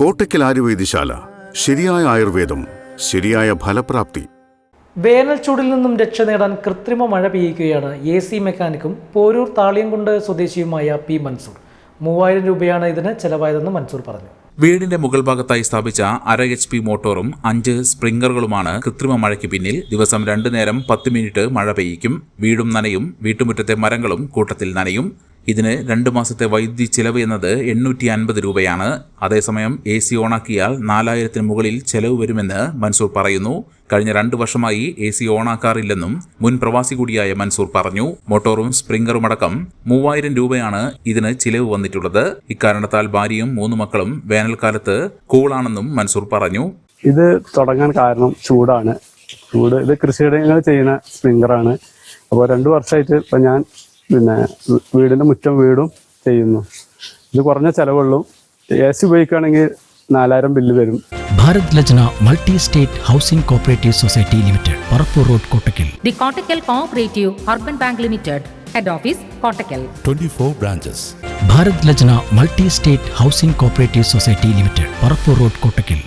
കോട്ടയ്ക്കൽ ആയുർവേദശാല ശരിയായ ആയുർവേദം ശരിയായ ഫലപ്രാപ്തി. വേനൽ ചൂടിൽ നിന്നും രക്ഷ നേടാൻ കൃത്രിമ മഴ പെയ്യുകയാണ് എ സി മെക്കാനിക്കും പോരൂർ താളിയംകുണ്ട് സ്വദേശിയുമായ പി മൻസൂർ. മൂവായിരം രൂപയാണ് ഇതിന് ചെലവായതെന്ന് മൻസൂർ പറഞ്ഞു. വീടിന്റെ മുകൾ ഭാഗത്തായി സ്ഥാപിച്ച അര എച്ച് പി മോട്ടോറും അഞ്ച് സ്പ്രിംഗറുകളുമാണ് കൃത്രിമ മഴയ്ക്ക് പിന്നിൽ ദിവസം രണ്ടു നേരം പത്ത് മിനിറ്റ് മഴ പെയ്യിക്കും. വീടും നനയും വീട്ടുമുറ്റത്തെ മരങ്ങളും കൂട്ടത്തിൽ നനയും. ഇതിന് രണ്ടു മാസത്തെ വൈദ്യുതി ചിലവ് എന്നത് എണ്ണൂറ്റി അൻപത് രൂപയാണ്. അതേസമയം എ സി ഓണാക്കിയാൽ നാലായിരത്തിന് മുകളിൽ ചെലവ് വരുമെന്ന് മൻസൂർ പറയുന്നു. കഴിഞ്ഞ രണ്ടു വർഷമായി എ സി ഓണാക്കാറില്ലെന്നും മുൻ പ്രവാസി കൂടിയായ മൻസൂർ പറഞ്ഞു. മോട്ടോറും സ്പ്രിംഗറും അടക്കം മൂവായിരം രൂപയാണ് ഇതിന് ചിലവ് വന്നിട്ടുള്ളത്. ഇക്കാരണത്താൽ ഭാര്യയും മൂന്ന് മക്കളും വേനൽക്കാലത്ത് കൂളാണെന്നും മൻസൂർ പറഞ്ഞു. ഇത് തുടങ്ങാൻ കാരണം ചൂടാണ്. ചൂട് ഇത് കൃഷിയിടങ്ങൾ ചെയ്യുന്ന സ്പ്രിംഗറാണ്. അപ്പോൾ രണ്ട് വർഷമായിട്ട് ഇപ്പം ഞാൻ പിന്നെ വീടിന്റെ മുറ്റം വീടും ചെയ്യുന്നു. ഇത് കുറഞ്ഞ ചിലവുള്ളൂ. എ സി ഉപയോഗിക്കുകയാണെങ്കിൽ നാലായിരം ബില്ല് വരും. Bharat Lajna multi state housing cooperative society limited Parappur road Kottakkal. The Kottakkal cooperative urban bank limited head office Kottakkal. Twenty 24 branches. Bharat Lajna multi state housing cooperative society limited Parappur road Kottakkal.